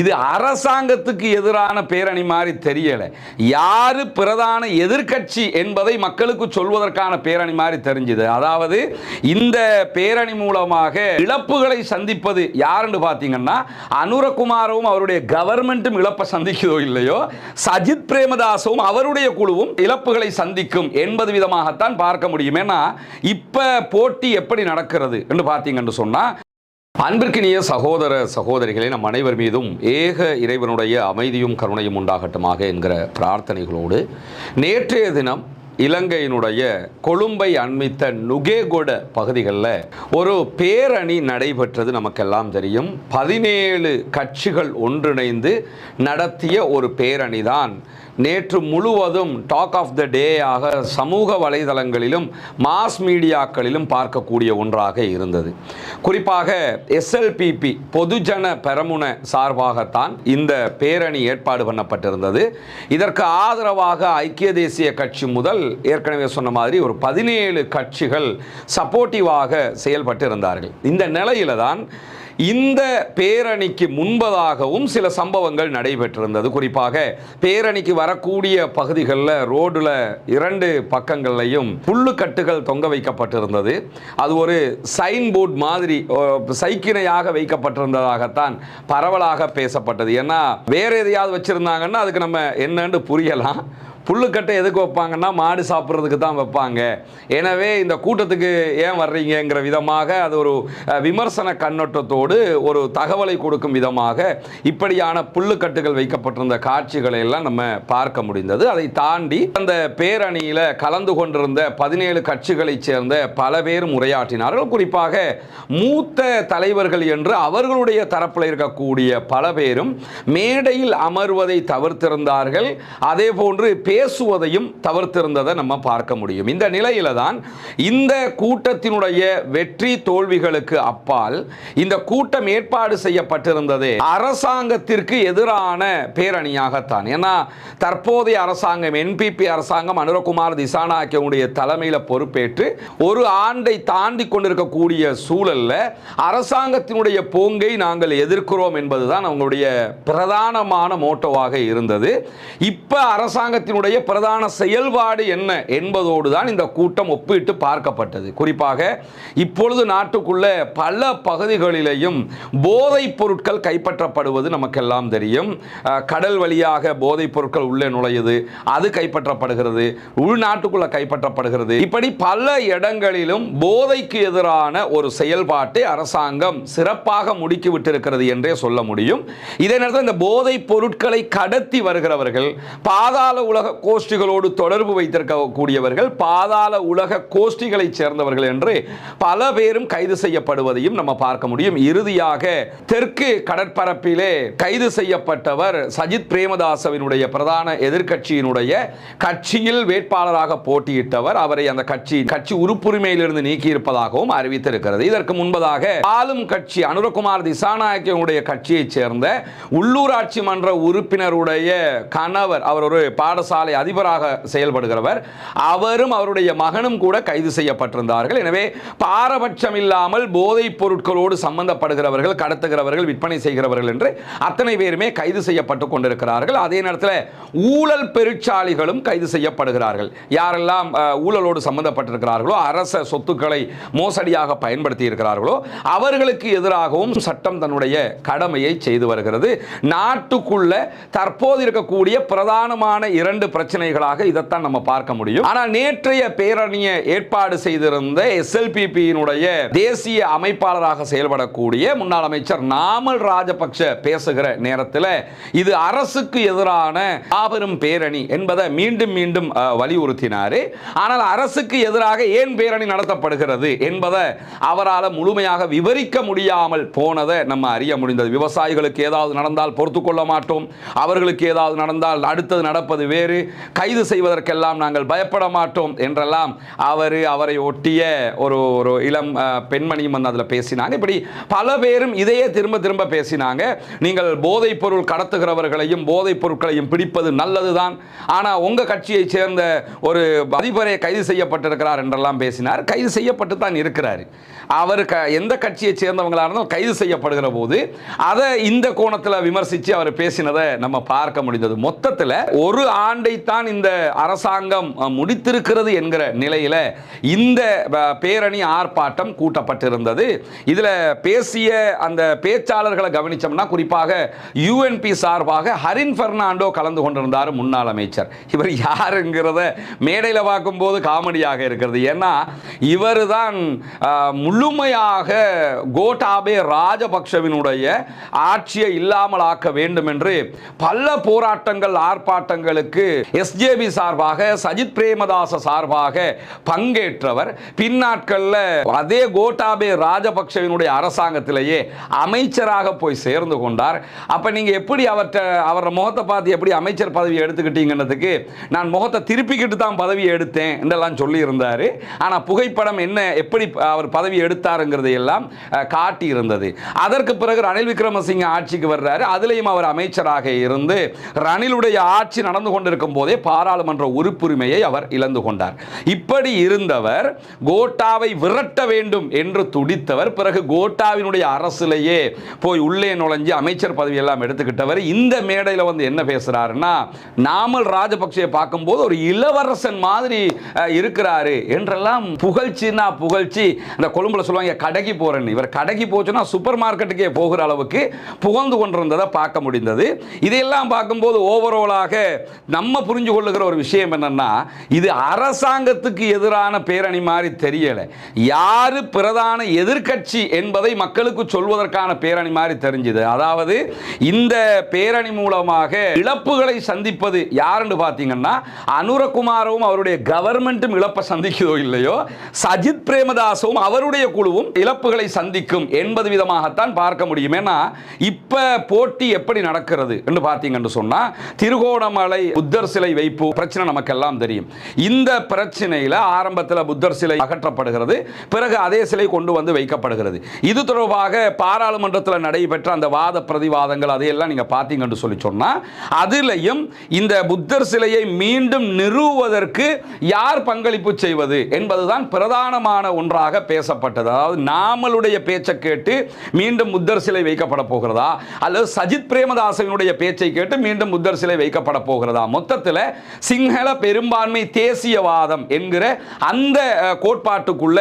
இது அரசாங்கத்துக்கு எதிரான பேரணி மாதிரி தெரியல. யாரு பிரதான எதிர்க்கட்சி என்பதை மக்களுக்கு சொல்வதற்கான பேரணி மாதிரி தெரிஞ்சுது. அதாவது இந்த பேரணி மூலமாக இழப்புகளை சந்திப்பது யாருன்னு பார்த்தீங்கன்னா அனுரகுமாரவும் அவருடைய கவர்மெண்ட்டும் இழப்பை சந்திக்குதோ இல்லையோ சஜித் பிரேமதாசவும் அவருடைய குழுவும் இழப்புகளை சந்திக்கும் என்பது விதமாகத்தான் பார்க்க முடியும். ஏன்னா இப்ப போட்டி எப்படி நடக்கிறது என்று பார்த்தீங்கன்னு சொன்னா அன்பிற்கினிய சகோதர சகோதரிகளே நம் அனைவர் மீதும் ஏக இறைவனுடைய அமைதியும் கருணையும் உண்டாகட்டுமாக என்கிற பிரார்த்தனைகளோடு நேற்றைய தினம் இலங்கையினுடைய கொழும்பை அண்மித்த நுகேகொட பகுதிகளில் ஒரு பேரணி நடைபெற்றது நமக்கெல்லாம் தெரியும். பதினேழு கட்சிகள் ஒன்றிணைந்து நடத்திய ஒரு பேரணி தான் நேற்று முழுவதும் டாக் ஆஃப் த டே ஆக சமூக வலைதளங்களிலும் மாஸ் மீடியாக்களிலும் பார்க்கக்கூடிய ஒன்றாக இருந்தது. குறிப்பாக எஸ்எல்பிபி பொதுஜன பெரமுன சார்பாகத்தான் இந்த பேரணி ஏற்பாடு பண்ணப்பட்டிருந்தது. இதற்கு ஆதரவாக ஐக்கிய தேசிய கட்சி முதல் ஏற்கனவே சொன்ன மாதிரி ஒரு பதினேழு கட்சிகள் சப்போர்ட்டிவாக செயல்பட்டு இருந்தார்கள் இந்த நிலையில தான் இந்த பேரணிக்கு முன்பதாகவும் சில சம்பவங்கள் நடைபெற்றிருந்தது. குறிப்பாக பேரணிக்கு வரக்கூடிய பகுதிகளில் ரோடில் இரண்டு பக்கங்கள்லையும் புல்லுக்கட்டுகள் தொங்க வைக்கப்பட்டிருந்தது. அது ஒரு சைன் போர்டு மாதிரி சைக்கிணையாக வைக்கப்பட்டிருந்ததாகத்தான் பரவலாக பேசப்பட்டது. ஏன்னா வேற எதையாவது வச்சிருந்தாங்கன்னா அதுக்கு நம்ம என்னன்னு புரியலாம். புல்லுக்கட்டை எதுக்கு வைப்பாங்கன்னா மாடு சாப்பிட்றதுக்கு தான் வைப்பாங்க. எனவே இந்த கூட்டத்துக்கு ஏன் வர்றீங்கங்கிற விதமாக அது ஒரு விமர்சன கண்ணோட்டத்தோடு ஒரு தகவலை கொடுக்கும் விதமாக இப்படியான புல்லுக்கட்டுகள் வைக்கப்பட்டிருந்த காட்சிகளை எல்லாம் நம்ம பார்க்க முடிந்தது. அதை தாண்டி அந்த பேரணியில் கலந்து கொண்டிருந்த பதினேழு கட்சிகளைச் சேர்ந்த பல பேர் உரையாற்றினார்கள். குறிப்பாக மூத்த தலைவர்கள் என்று அவர்களுடைய தரப்பில் இருக்கக்கூடிய பல பேரும் மேடையில் அமர்வதை தவிர்த்திருந்தார்கள். அதே போன்று பேசுவதையும் தவிர்த்திருந்ததை நம்ம பார்க்க முடியும். இந்த நிலையில தான் இந்த கூட்டத்தினுடைய வெற்றி தோல்விகளுக்கு அப்பால் இந்த கூட்டம் ஏற்பாடு செய்யப்பட்டிருந்தது அரசாங்கத்திற்கு எதிரான பேரணியாகத்தான். ஏன்னா தற்போதைய அரசாங்கம் என்பிபி அரசாங்கம் அனுரகுமார் திசாநாயக்கனுடைய தலைமையில் பொறுப்பேற்று ஒரு ஆண்டை தாண்டி கொண்டிருக்கக்கூடிய சூழல்ல அரசாங்கத்தினுடைய போங்கை நாங்கள் எதிர்க்கிறோம் என்பதுதான் அவங்களுடைய பிரதானமான மோட்டோவாக இருந்தது. இப்ப அரசாங்கத்தினுடைய பிரதான செயல்பாடு என்ன என்பதோடு தான் இந்த கூட்டம் ஒப்பிட்டு பார்க்கப்பட்டது. குறிப்பாக இப்பொழுது நாட்டுக்குள்ள பல பகுதிகளிலேயும் போதைப் பொருட்கள் கைப்பற்றப்படுவது நமக்கெல்லாம் தெரியும். கடல் வழியாக போதைப் பொருட்கள் உள்ளே நுழையுது அது கைப்பற்றப்படுகிறது உள்நாட்டுக்குள்ள கைப்பற்றப்படுகிறது. இப்படி பல இடங்களிலும் போதைக்கு எதிரான ஒரு செயல்பாட்டை அரசாங்கம் சிறப்பாக முடுக்கிவிட்டிருக்கிறது என்றே சொல்ல முடியும். இதே நேரத்தில் இந்த போதைப் பொருட்களை கடத்தி வருகிறவர்கள் பாதாள உலக கோஷ்டிகளோடு தொடர்பு வைத்திருக்கக்கூடியவர்கள் பாதாள உலக கோஷ்டிகளை சேர்ந்தவர்கள் என்று பல பேரும் கைது செய்யப்படுவதையும் நம்ம பார்க்க முடியும். இறுதியாக தெற்கு கடற்பரப்பிலே கைது செய்யப்பட்டவர் சஜித் பிரேமதாசவினுடைய பிரதான எதிர்கட்சியினுடைய கட்சியில் வேட்பாளராக போட்டியிட்டவர். அவரை அந்த கட்சி கட்சி உறுப்புரிமையிலிருந்து நீக்கியிருப்பதாகவும் அறிவித்திருக்கிறது. இதற்கு முன்பதாக ஆளும் கட்சி அனுரகுமார் திசாநாயக்கனுடைய கட்சியைச் சேர்ந்த உள்ளூராட்சி மன்ற உறுப்பினருடைய கணவர் அவர் ஒரு பாடசாலை அதிபராக செயல்படுகிறவர். அவரும் அவருடைய மகனும் கூட கைது செய்யப்பட்டிருந்தார்கள். எனவே பாரபட்சம் இல்லாமல் போதைப் பொருட்களோடு சம்பந்தப்படுகிறவர்கள் கடத்துகிறவர்கள் விற்பனை செய்கிறவர்கள் என்று அத்தனை பேருமே கைது செய்யப்பட்டு கொண்டிருக்கிறார்கள். அதே நேரத்தில் ஊழல் பெருச்சாளிகளும் கைது செய்யப்படுகிறார்கள். யாரெல்லாம் ஊழலோடு சம்பந்தப்பட்டிருக்கிறார்களோ அரச சொத்துக்களை மோசடியாக பயன்படுத்தி இருக்கிறார்களோ அவர்களுக்கு எதிராகவும் சட்டம் தன்னுடைய கடமையை செய்து வருகிறது. நாட்டுக்குள்ள தற்போது இருக்கக்கூடிய பிரதானமான இரண்டு பிரச்சனைகளாக இதைத்தான் நம்ம பார்க்க முடியும். ஆனால் நேற்றைய பேரணியை ஏற்பாடு செய்திருந்த எஸ்எல்பிபியினுடைய தேசிய அமைப்பாளராக செயல்படக்கூடிய முன்னாள் அமைச்சர் நாமல் ராஜபக்ஷ பேசுகிற நேரத்தில் இது அரசுக்கு எதிரான மாபெரும் பேரணி என்பதை மீண்டும் மீண்டும் வலியுறுத்தினார் வலியுறுத்தினாரு. ஆனால் அரசுக்கு எதிராக ஏன் பேரணி நடத்தப்படுகிறது என்பதை அவரால் முழுமையாக விவரிக்க முடியாமல் போனதை நம்ம அறிய முடிந்தது. விவசாயிகளுக்கு ஏதாவது நடந்தால் பொறுத்து கொள்ள மாட்டோம். அவர்களுக்கு ஏதாவது நடந்தால் அடுத்தது நடப்பது வேறு. கைது செய்வதற்கெல்லாம் நாங்கள் பயப்பட மாட்டோம் என்றெல்லாம் அவர் அவரை ஒட்டிய ஒரு ஒரு இளம் பெண்மணியும் வந்து அதில் பேசினாங்க. இப்படி பல பேரும் இதையே திரும்ப திரும்ப பேசினாங்க. நீங்கள் போதைப் பொருள் கடத்துகிறவர்களையும் போதைப் பொருட்களையும் பிடிப்பது நல்லதுதான். ஆனால் உங்கள் கட்சியைச் சேர்ந்த ஒரு அதிபரே கைது செய்யப்பட்டிருக்கிறார் என்றெல்லாம் பேசினார். கைது செய்யப்பட்டு தான் இருக்கிறார். அவர் க எந்த கட்சியை சேர்ந்தவங்களாக இருந்தாலும் கைது செய்யப்படுகிற போது அதை இந்த கோணத்தில் விமர்சித்து அவர் பேசினதை நம்ம பார்க்க முடிந்தது. மொத்தத்தில் ஒரு ஆண்டு தான் இந்த அரசாங்கம் முடித்திருக்கிறது என்கிற நிலையில் இந்த பேரணி ஆர்ப்பாட்டம் கூட்டப்பட்டிருந்தது. இதில் பேசிய அந்த பேச்சாளர்களை கவனித்தோம்னா குறிப்பாக யூஎன்பி சார்பாக ஹரின் பெர்னாண்டோ கலந்து கொண்டிருந்தார் முன்னாள் அமைச்சர். இவர் யாருங்கிறத மேடையில் பார்க்கும்போது காமெடியாக இருக்கிறது. ஏன்னா இவர் தான் முழுமையாக கோட்டாபே ராஜபக்ஷவினுடைய ஆட்சியை இல்லாமல் ஆக்க வேண்டும் என்று பல போராட்டங்கள் ஆர்ப்பாட்டங்களுக்கு எஸ்ஜேபி சார்பாக சஜித் பிரேமதாச சார்பாக பங்கேற்றவர். பின்னாட்களில் அதே கோட்டாபே ராஜபக்சவினுடைய அரசாங்கத்திலேயே அமைச்சராக போய் சேர்ந்து கொண்டார். அப்ப நீங்க எப்படி அவர்கிட்ட அவர் முகத்தை பார்த்து எப்படி அமைச்சர் பதவி எடுத்துக்கிட்டீங்கன்னதுக்கு நான் முகத்தை திருப்பிக்கிட்டு தான் பதவி எடுத்தேன் என்றெல்லாம் சொல்லி இருந்தாரு ஆனா புகைப்படம் என்ன எப்படி அவர் பதவி எடுத்தாருங்கிறதை எல்லாம் காட்டியிருந்தது. காட்டி இருந்தது அதற்கு பிறகு ரணில் விக்ரமசிங்க ஆட்சிக்கு வர்றாரு. அதுலேயும் அவர் அமைச்சராக இருந்து ரணிலுடைய ஆட்சி நடந்து இருக்கும் போதே பாராளுமன்ற உறுப்புரிமையை அவர் இழந்து கொண்டார். இப்படி இருந்தவர் கோட்டாவை விரட்ட வேண்டும் என்று துடித்தவர் பிறகு கோட்டாவினுடைய அரசிலேயே போய் உள்ளே நுழைஞ்சு அமைச்சர் பதவி எல்லாம் எடுத்துக்கிட்டவர். இந்த மேடையில் வந்து என்ன பேசுறாருன்னா நாமல் ராஜபக்சே பார்க்கும்போது ஒரு இளவரசன் மாதிரி இருக்கிறாரு என்றெல்லாம் புகழ்ச்சின்னா புகழ்ச்சி. அந்த கொழும்புல சொல்லுவாங்க கடைக்கு போறேன்னு. இவர் கடைக்கு போச்சுன்னா சூப்பர் மார்க்கெட்டுக்கே போகிற அளவுக்கு புகழ்ந்து கொண்டிருந்ததை பார்க்க முடிந்தது. இதையெல்லாம் பார்க்கும்போது ஓவராலாக நம்ம புரிஞ்சு கொள்ளுகிற ஒரு விஷயம் என்னன்னா இது அரசாங்கத்துக்கு எதிரான பேரணி மாதிரி தெரியல. யாரு பிரதான எதிர்கட்சி என்பதை மக்களுக்கு சொல்வதற்கான பேரணி மாதிரி தெரிஞ்சுது. அதாவது இந்த பேரணி மூலமாக இழப்புகளை சந்திப்பது யாருன்னு பார்த்தீங்கன்னா அனுரகுமாரவும் அவருடைய கவர்மெண்ட்டும் இழப்பை சந்திக்குதோ இல்லையோ சஜித் பிரேமதாசவும் அவருடைய குழுவும் இழப்புகளை சந்திக்கும் என்பது விதமாகத்தான் பார்க்க முடியும். ஏன்னா இப்ப போட்டி எப்படி நடக்கிறது என்று பார்த்தீங்கன்னு சொன்னா திருகோணமலை புத்தர் சிலை வைப்பு பிரச்சனை நமக்கெல்லாம் தெரியும். இந்த பிரச்சனையில் ஆரம்பத்தில் புத்தர் சிலை அகற்றப்படுகிறது பிறகு அதே சிலை கொண்டு வந்து வைக்கப்படுகிறது. இது தொடர்பாக பாராளுமன்றத்தில் நடைபெற்ற அந்த வாத பிரதிவாதங்கள் அதையெல்லாம் நீங்கள் பார்த்தீங்கன்னு சொல்லி சொன்னால் அதிலையும் இந்த புத்தர் சிலையை மீண்டும் நிறுவுவதற்கு யார் பங்களிப்பு செய்வது என்பதுதான் பிரதானமான ஒன்றாக பேசப்பட்டது. அதாவது நாமளுடைய பேச்சை கேட்டு மீண்டும் புத்தர் சிலை வைக்கப்பட போகிறதா? அல்லது சஜித் பிரேமதாசனுடைய பேச்சை கேட்டு மீண்டும் புத்தர் சிலை வைக்கப்பட போகிறதா? மொத்த மொத்தத்தில் சிங்கள பெரும்பான்மை தேசியவாதம் என்கிற அந்த கோட்பாட்டுக்குள்ள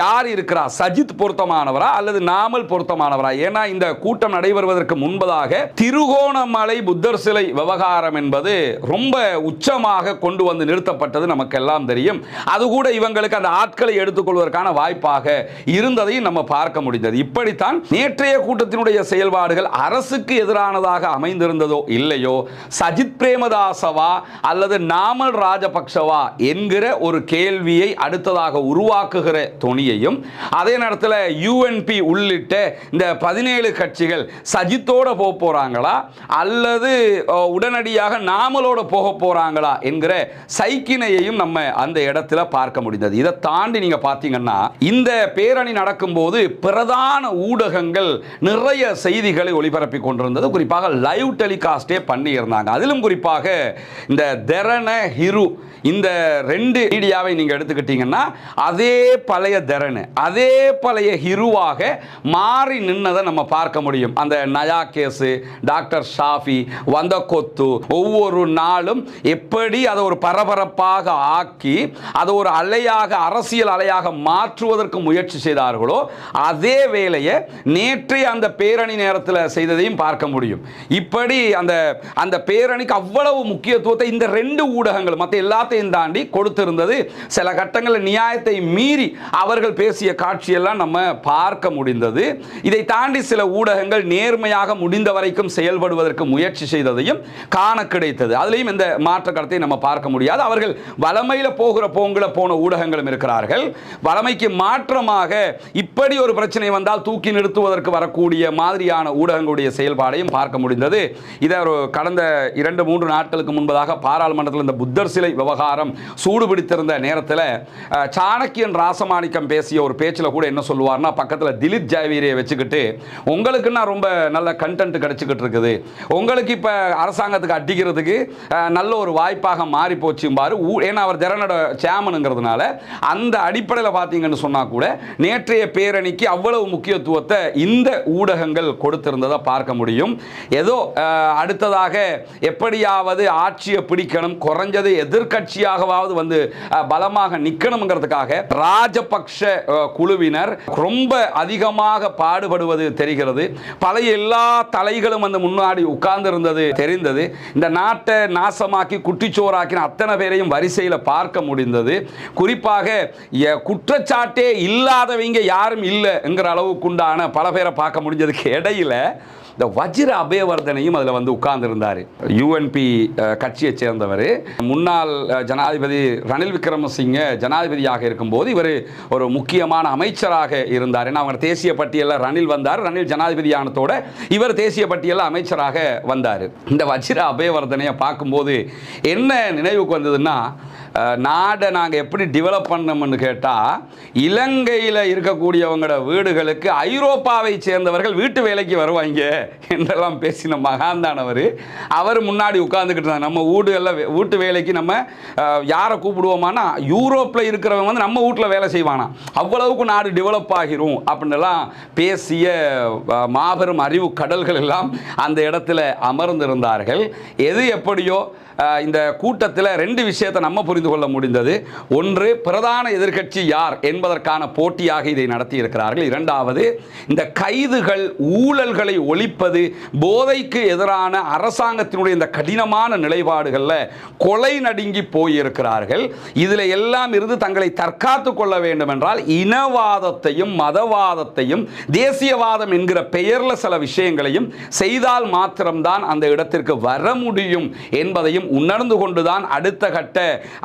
யார் இருக்கிறா? சஜித் பொருத்தமானவரா அல்லது நாமல் பொருத்தமானவரா? ஏன்னா இந்த கூட்டம் நடைபெறுவதற்கு முன்பதாக திருகோணமலை புத்தர் சிலை விவகாரம் என்பது ரொம்ப உச்சமாக கொண்டு வந்து நிறுத்தப்பட்டது நமக்கு எல்லாம் தெரியும். அது கூட இவங்களுக்கு அந்த ஆட்களை எடுத்துக்கொள்வதற்கான வாய்ப்பாக இருந்ததையும் நம்ம பார்க்க முடிந்தது. இப்படித்தான் நேற்றைய கூட்டத்தினுடைய செயல்பாடுகள் அரசுக்கு எதிரானதாக அமைந்திருந்ததோ இல்லையோ சஜித் பிரேமதாசவா அல்லது நாமல் ராஜபக்சவா என்கிற ஒரு கேள்வியை அடுத்ததாக உருவாக்குகிற துணியையும் அதே நேரத்தில் யூஎன்பி உள்ளிட்ட இந்த பதினேழு கட்சிகள் சஜித்தோட போக போகிறாங்களா அல்லது உடனடியாக நாமலோட போக போகிறாங்களா என்கிற சைக்கினையையும் நம்ம அந்த இடத்துல பார்க்க முடிந்தது. இதை தாண்டி நீங்கள் பார்த்தீங்கன்னா இந்த பேரணி நடக்கும்போது பிரதான ஊடகங்கள் நிறைய செய்திகளை ஒளிபரப்பி கொண்டிருந்தது. குறிப்பாக லைவ் டெலிகாஸ்டே பண்ணியிருந்தாங்க. அதிலும் குறிப்பாக இந்த தெரண ஹிரு இந்த ரெண்டு மீடியாவை நீங்கள் எடுத்துக்கிட்டீங்கன்னா அதே பழைய தெரணு அதே பழைய ஹிருவாக மாறி நின்னதை நம்ம பார்க்க முடியும். அந்த நயா கேஸு டாக்டர் ஷாஃபி வந்த கொத்து ஒவ்வொரு நாளும் எப்படி அதை ஒரு பரபரப்பாக ஆக்கி அதை ஒரு அலையாக அரசியல் அலையாக மாற்றுவதற்கு முயற்சி செய்தார்களோ அதே வேலையை நேற்றைய அந்த பேரணி நேரத்தில் செய்ததையும் பார்க்க முடியும். இப்படி அந்த அந்த பேரணிக்கு அவ்வளவு முக்கியத்துவத்தை இந்த ரெண்டு ஊடகங்கள் மற்ற எல்லாத்தையும் தாண்டி கொடுத்திருந்தது. சில கட்டங்களில் நியாயத்தை மீறி அவர்கள் பேசிய காட்சியெல்லாம் நம்ம பார்க்க முடிந்தது. இதை தாண்டி சில ஊடகங்கள் நேர்மையாக முடிந்த வரைக்கும் செயல்படுவதற்கு முயற்சி செய்ததையும் காண கிடைத்தது. அதுலேயும் இந்த மாற்ற கருத்தை நம்ம பார்க்க முடியாது. அவர்கள் வளமையில் போகிற போங்கில போன ஊடகங்களும் இருக்கிறார்கள். வளமைக்கு மாற்றமாக இப்படி ஒரு பிரச்சனை வந்தால் தூக்கி நிறுத்துவதற்கு வரக்கூடிய மாதிரியான ஊடகங்களுடைய செயல்பாடையும் பார்க்க முடிந்தது. இதை ஒரு கடந்த இரண்டு மூன்று நாட்களுக்கு முன்பு என்பதாக பாராளுமன்றத்தில் இந்த புத்தர் சிலை விவகாரம் சூடுபிடித்திருந்த நேரத்தில் சாணக்கியன் ராசமாணிக்கம் பேசிய ஒரு பேச்சில் கூட என்ன சொல்லுவார்னா பக்கத்தில் திலீப் ஜாவீரியை வச்சுக்கிட்டு உங்களுக்கு நான் ரொம்ப நல்ல கண்டென்ட் கிடைச்சிக்கிட்டு இருக்குது. உங்களுக்கு இப்போ அரசாங்கத்துக்கு அடிக்கிறதுக்கு நல்ல ஒரு வாய்ப்பாக மாறி போச்சும்பாரு. ஏன்னா அவர் ஜெரனோட சேமனுங்கிறதுனால அந்த அடிப்படையில் பார்த்தீங்கன்னு சொன்னால் கூட நேற்றைய பேரணிக்கு அவ்வளவு முக்கியத்துவத்தை இந்த ஊடகங்கள் கொடுத்திருந்ததை பார்க்க முடியும். ஏதோ அடுத்ததாக எப்படியாவது ஆட்சி ஆட்சியை பிடிக்கணும் குறைஞ்சது எதிர்க்கட்சியாகவாவது வந்து பலமாக நிற்கணுங்கிறதுக்காக ராஜபக்ஷ குழுவினர் ரொம்ப அதிகமாக பாடுபடுவது தெரிகிறது. பழைய எல்லா தலைகளும் வந்து முன்னாடி உட்கார்ந்து இருந்தது தெரிந்தது. இந்த நாட்டை நாசமாக்கி குட்டிச்சோறாக்கின அத்தனை பேரையும் வரிசையில் பார்க்க முடிந்தது. குறிப்பாக எ- குற்றச்சாட்டே இல்லாதவங்க யாரும் இல்லைங்கிற அளவுக்குண்டான பல பேரை பார்க்க முடிஞ்சதுக்கு இடையில இந்த வஜ்ர அபயவர்தனையும் அதில் வந்து உட்கார்ந்துருந்தார். யூஎன்பி கட்சியை சேர்ந்தவர். முன்னாள் ஜனாதிபதி ரணில் விக்ரமசிங்க ஜனாதிபதியாக இருக்கும்போது இவர் ஒரு முக்கியமான அமைச்சராக இருந்தார். ஏன்னா அவர் தேசிய பட்டியலில் ரணில் வந்தார். ரணில் ஜனாதிபதியானத்தோட இவர் தேசிய பட்டியலில் அமைச்சராக வந்தார். இந்த வஜ்ர அபயவர்தனையை பார்க்கும்போது என்ன நினைவுக்கு வந்ததுன்னா நாடை நாங்கள் எப்படி டெவலப் பண்ணோம்னு கேட்டால் இலங்கையில் இருக்கக்கூடியவங்களோட வீடுகளுக்கு ஐரோப்பாவை சேர்ந்தவர்கள் வீட்டு வேலைக்கு வருவாங்க என்றெல்லாம் பேசின மகாந்தானவர். அவர் முன்னாடி உட்காந்துக்கிட்டு இருந்தார். நம்ம வீடுகளில் எல்லாம் வீட்டு வேலைக்கு நம்ம யாரை கூப்பிடுவோமானா யூரோப்பில் இருக்கிறவங்க வந்து நம்ம வீட்டில் வேலை செய்வானா அவ்வளவுக்கு நாடு டெவலப் ஆகிரும் அப்படின்லாம் பேசிய மாபெரும் அறிவு கடல்கள் எல்லாம் அந்த இடத்துல அமர்ந்திருந்தார்கள். எது எப்படியோ இந்த கூட்டத்தில் ரெண்டு விஷயத்தை நம்ம புரிந்து கொள்ள முடிந்தது. ஒன்று பிரதான எதிர்கட்சி யார் என்பதற்கான போட்டியாக இதை நடத்தி இருக்கிறார்கள் இரண்டாவது இந்த கைதுகள் ஊழல்களை ஒழிப்பது போதைக்கு எதிரான அரசாங்கத்தினுடைய இந்த கடினமான நிலைப்பாடுகளில் கொலை நடுங்கி போயிருக்கிறார்கள். இதில் எல்லாம் இருந்து தங்களை தற்காத்து கொள்ள வேண்டும் என்றால் இனவாதத்தையும் மதவாதத்தையும் தேசியவாதம் என்கிற பெயரில் சில விஷயங்களையும் செய்தால் மாத்திரம்தான் அந்த இடத்திற்கு வர முடியும் என்பதையும் உணர்ந்து கொண்டுதான் அடுத்த கட்ட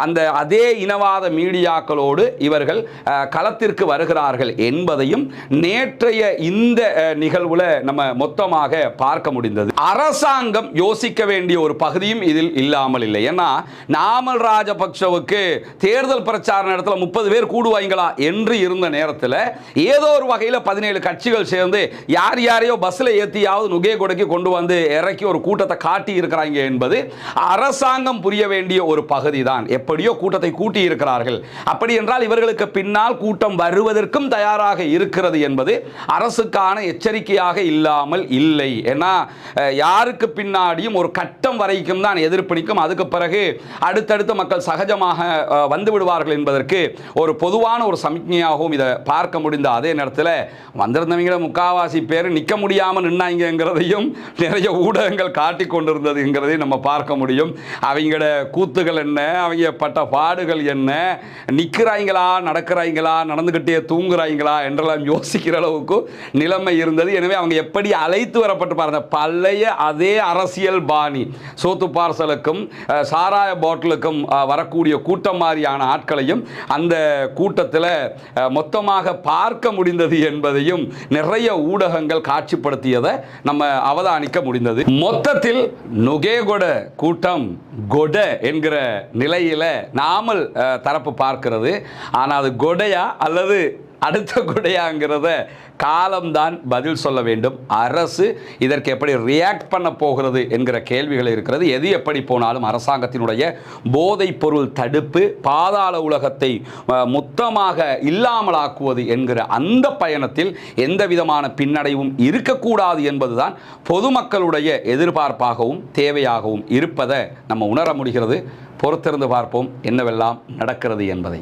அந்த அந்த அதே இனவாத மீடியாக்களோடு இவர்கள் களத்திற்கு வருகிறார்கள் என்பதையும் நேற்றைய இந்த நிகழ்வுல நம்ம மொத்தமாக பார்க்க முடிந்தது. அரசாங்கம் யோசிக்க வேண்டிய ஒரு பகுதியும் இதில் இல்லாமல் இல்லை. ஏன்னா நாமல் ராஜபக்சவுக்கு தேர்தல் பிரச்சார நேரத்தில் முப்பது பேர் கூடுவாங்களா என்று இருந்த நேரத்தில் ஏதோ ஒரு வகையில் பதினேழு கட்சிகள் சேர்ந்து யார் யாரையோ பஸ்ஸில் ஏற்றியாவது நுகே கொடைக்கு கொண்டு வந்து இறக்கி ஒரு கூட்டத்தை காட்டி இருக்கிறாங்க என்பது அரசாங்கம் புரிய வேண்டிய ஒரு பகுதி தான் எப்படி எப்படியோ கூட்டத்தை கூட்டி இருக்கிறார்கள். அப்படி என்றால் இவர்களுக்கு பின்னால் கூட்டம் வருவதற்கும் தயாராக இருக்கிறது என்பது அரசுக்கான எச்சரிக்கையாக இல்லாமல் இல்லை. ஏன்னா யாருக்கு பின்னாடியும் ஒரு கட்டம் வரைக்கும் தான் எதிர்ப்பிடிக்கும். அதுக்கு பிறகு அடுத்தடுத்து மக்கள் சகஜமாக வந்து விடுவார்கள் என்பதற்கு ஒரு பொதுவான ஒரு சமிக்ஞையாகவும் இதை பார்க்க முடிந்த அதே நேரத்தில் வந்திருந்தவங்கள முக்காவாசி பேர் நிற்க முடியாமல் நின்னாங்கிறதையும் நிறைய ஊடகங்கள் காட்டி கொண்டிருந்ததுங்கிறதையும் நம்ம பார்க்க முடியும். அவங்களோட கூத்துகள் என்ன? அவங்க பட்ட பாடுகள் என்ன? நிற்கிறாய்ங்களா நடக்கிறாய்ங்களா? நடந்துக்கிட்டே தூங்குறாய்ங்களா? என்றெல்லாம் யோசிக்கிற அளவுக்கு நிலைமை இருந்தது. எனவே அவங்க எப்படி அழைத்து வரப்பட்டு பாருங்க. பழைய அதே அரசியல் பாணி. சோத்து பார்சலுக்கும் சாராய பாட்டிலுக்கும் வரக்கூடிய கூட்டம் மாதிரியான ஆட்களையும் அந்த கூட்டத்தில் மொத்தமாக பார்க்க முடிந்தது என்பதையும் நிறைய ஊடகங்கள் காட்சிப்படுத்தியதை நம்ம அவதானிக்க முடிந்தது. மொத்தத்தில் நுகேகொட கூட்டம் கொட என்கிற நிலையில் நாமல் தரப்பு பார்க்கிறது. ஆனால் அது கொடையா அல்லது அடுத்த கொடையாங்கிறத காலம்தான் பதில் சொல்ல வேண்டும். அரசு இதற்கு எப்படி ரியாக்ட் பண்ண போகிறது என்கிற கேள்விகள் இருக்கிறது. எது எப்படி போனாலும் அரசாங்கத்தினுடைய போதைப் பொருள் தடுப்பு பாதாள உலகத்தை மொத்தமாக இல்லாமலாக்குவது என்கிற அந்த பயணத்தில் எந்த விதமான பின்னடைவும் இருக்கக்கூடாது என்பதுதான் பொதுமக்களுடைய எதிர்பார்ப்பாகவும் தேவையாகவும் இருப்பதை நம்ம உணர முடிகிறது. பொறுத்திருந்து பார்ப்போம் என்னவெல்லாம் நடக்கிறது என்பதை.